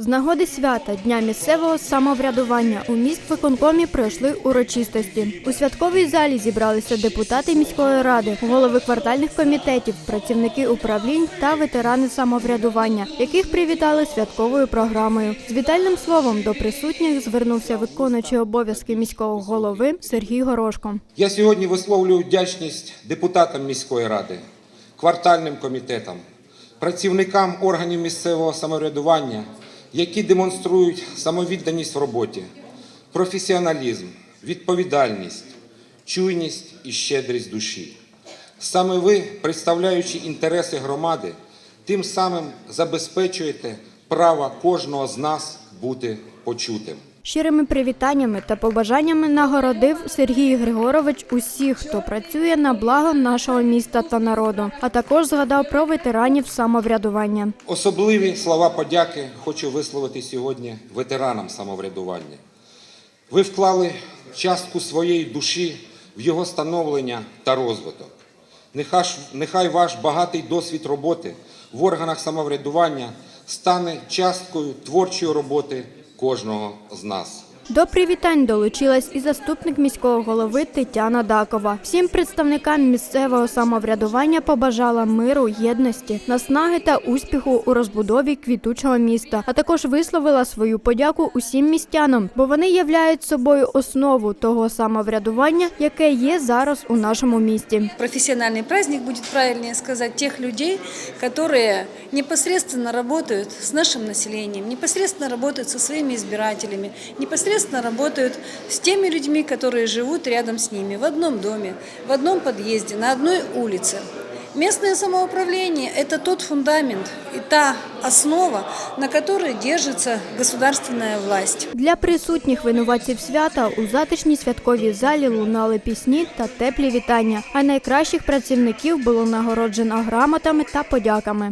З нагоди свята Дня місцевого самоврядування у міськвиконкомі пройшли урочистості. У святковій залі зібралися депутати міської ради, голови квартальних комітетів, працівники управлінь та ветерани самоврядування, яких привітали святковою програмою. З вітальним словом до присутніх звернувся виконуючий обов'язки міського голови Сергій Горошко. Я сьогодні висловлюю вдячність депутатам міської ради, квартальним комітетам, працівникам органів місцевого самоврядування, які демонструють самовідданість в роботі, професіоналізм, відповідальність, чуйність і щедрість душі. Саме ви, представляючи інтереси громади, тим самим забезпечуєте право кожного з нас бути почутим. Щирими привітаннями та побажаннями нагородив Сергій Григорович усіх, хто працює на благо нашого міста та народу, а також згадав про ветеранів самоврядування. Особливі слова подяки хочу висловити сьогодні ветеранам самоврядування. Ви вклали частку своєї душі в його становлення та розвиток. Нехай, ваш багатий досвід роботи в органах самоврядування стане часткою творчої роботи кожного з нас. До привітань долучилась і заступник міського голови Тетяна Дакова. Всім представникам місцевого самоврядування побажала миру, єдності, наснаги та успіху у розбудові квітучого міста, а також висловила свою подяку усім містянам, бо вони являють собою основу того самоврядування, яке є зараз у нашому місті. профессиональный праздник, будет правильнее сказать, тех людей, которые непосредственно работают с нашим населением, непосредственно работают со своими избирателями, непосредственно работают с теми людьми, которые живут рядом с ними, в одном доме, в одном подъезде, на одной улице. Местное самоуправление – это тот фундамент и та основа, на которой держится государственная власть. Для присутніх винуватців свята у затишній святковій залі лунали пісні та теплі вітання. А найкращих працівників було нагороджено грамотами та подяками.